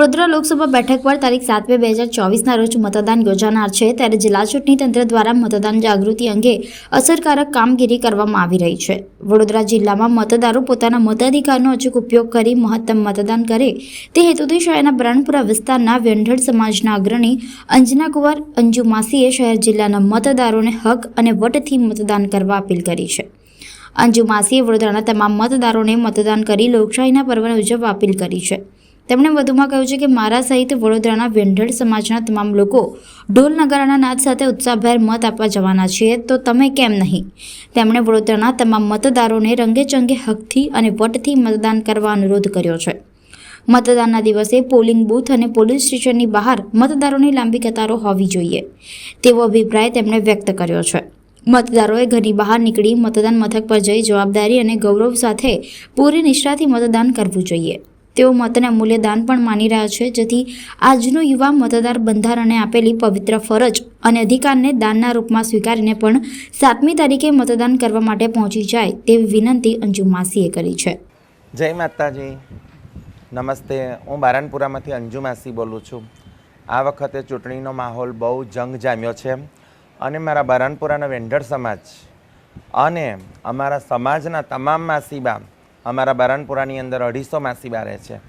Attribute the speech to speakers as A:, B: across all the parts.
A: વડોદરા લોકસભા બેઠક પર તારીખ સાત બે હજાર ચોવીસના રોજ મતદાન યોજાનાર છે, ત્યારે જિલ્લા ચૂંટણી તંત્ર દ્વારા મતદાન જાગૃતિ અંગે અસરકારક કામગીરી કરવામાં આવી રહી છે. વડોદરા જિલ્લામાં મતદારો પોતાના મતાધિકારનો અચૂક ઉપયોગ કરી મહત્તમ મતદાન કરે, તે હેતુથી શહેરના બ્રાણપુરા વિસ્તારના વેંઢળ સમાજના અગ્રણી અંજના કુંવર અંજુ માસીએ શહેર જિલ્લાના મતદારોને હક અને વટથી મતદાન કરવા અપીલ કરી છે. અંજુ માસીએ વડોદરાના તમામ મતદારોને મતદાન કરી લોકશાહીના પર્વને ઉજવવા અપીલ કરી છે. તેમણે વધુમાં કહ્યું છે કે મારા સહિત વડોદરાના વેંઢળ સમાજના તમામ લોકો ઢોલ નગારાના નાદ સાથે ઉત્સાહભેર મત આપવા જવાના છીએ, તો તમે કેમ નહીં? તેમણે વડોદરાના તમામ મતદારોને રંગેચંગે હકથી અને વટથી મતદાન કરવા અનુરોધ કર્યો છે. મતદાનના દિવસે પોલિંગ બૂથ અને પોલીસ સ્ટેશનની બહાર મતદારોની લાંબી કતારો હોવી જોઈએ, તેવો અભિપ્રાય તેમણે વ્યક્ત કર્યો છે. મતદારોએ ઘરની બહાર નીકળી મતદાન મથક પર જઈ જવાબદારી અને ગૌરવ સાથે પૂરી નિષ્ઠાથી મતદાન કરવું જોઈએ. તેઓ મતને અમૂલ્ય દાન પણ માની રહ્યા છે. જેથી આજનો યુવા મતદાર બંધારણે આપેલી પવિત્ર ફરજ અને અધિકારને દાનના રૂપમાં સ્વીકારીને પણ સાતમી તારીખે મતદાન કરવા માટે પહોંચી જાય તેવી વિનંતી અંજુ માસીએ કરી છે.
B: જય માતાજી. નમસ્તે. હું બારણપુરામાંથી અંજુ માસી બોલું છું. આ વખતે ચૂંટણીનો માહોલ બહુ જંગ જામ્યો છે અને મારા બારણપુરાના વેન્ડર સમાજ અને અમારા સમાજના તમામ માસીબા અમારા બરણપુરાની અંદર અઢીસો માસી બારે છે.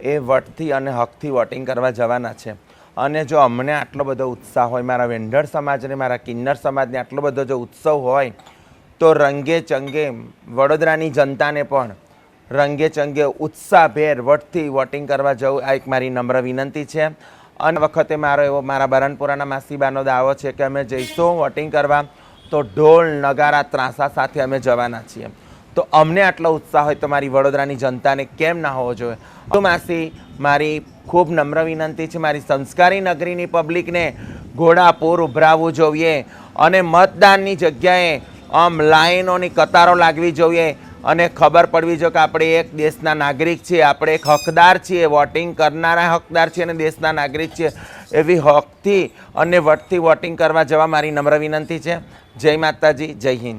B: એ વટથી અને હકથી વોટિંગ કરવા જવાના છે. અને જો અમને આટલો બધો ઉત્સાહ હોય, મારા વેંઢળ સમાજને, મારા કિન્નર સમાજને આટલો બધો જો ઉત્સવ હોય, તો રંગે ચંગે વડોદરાની જનતાને પણ રંગે ચંગે ઉત્સાહભેર વટથી વોટિંગ કરવા જવું આ એક મારી નમ્ર વિનંતી છે. અને વખતે મારો એવો મારા બરણપુરાના માસીબાનો દાવો છે કે અમે જઈશું વોટિંગ કરવા, તો ઢોલ, નગારા, ત્રાસા સાથે અમે જવાના છીએ. તો અમને આટલો ઉત્સાહ હોય તો મારી વડોદરાની જનતાને કેમ ના હોવો જોઈએ? તો માસી, મારી ખૂબ નમ્ર વિનંતી છે, મારી સંસ્કારી નગરીની પબ્લિકને ઘોડાપૂર ઉભરાવવું જોઈએ અને મતદાનની જગ્યાએ આમ લાઈનોની કતારો લાગવી જોઈએ અને ખબર પડવી જોઈએ કે આપણે એક દેશના નાગરિક છીએ, આપણે એક હકદાર છીએ, વોટિંગ કરનારા હકદાર છીએ અને દેશના નાગરિક છીએ. એવી હકથી અને વટથી વોટિંગ કરવા જવા મારી નમ્ર વિનંતી છે. જય માતાજી, જય હિન્દ.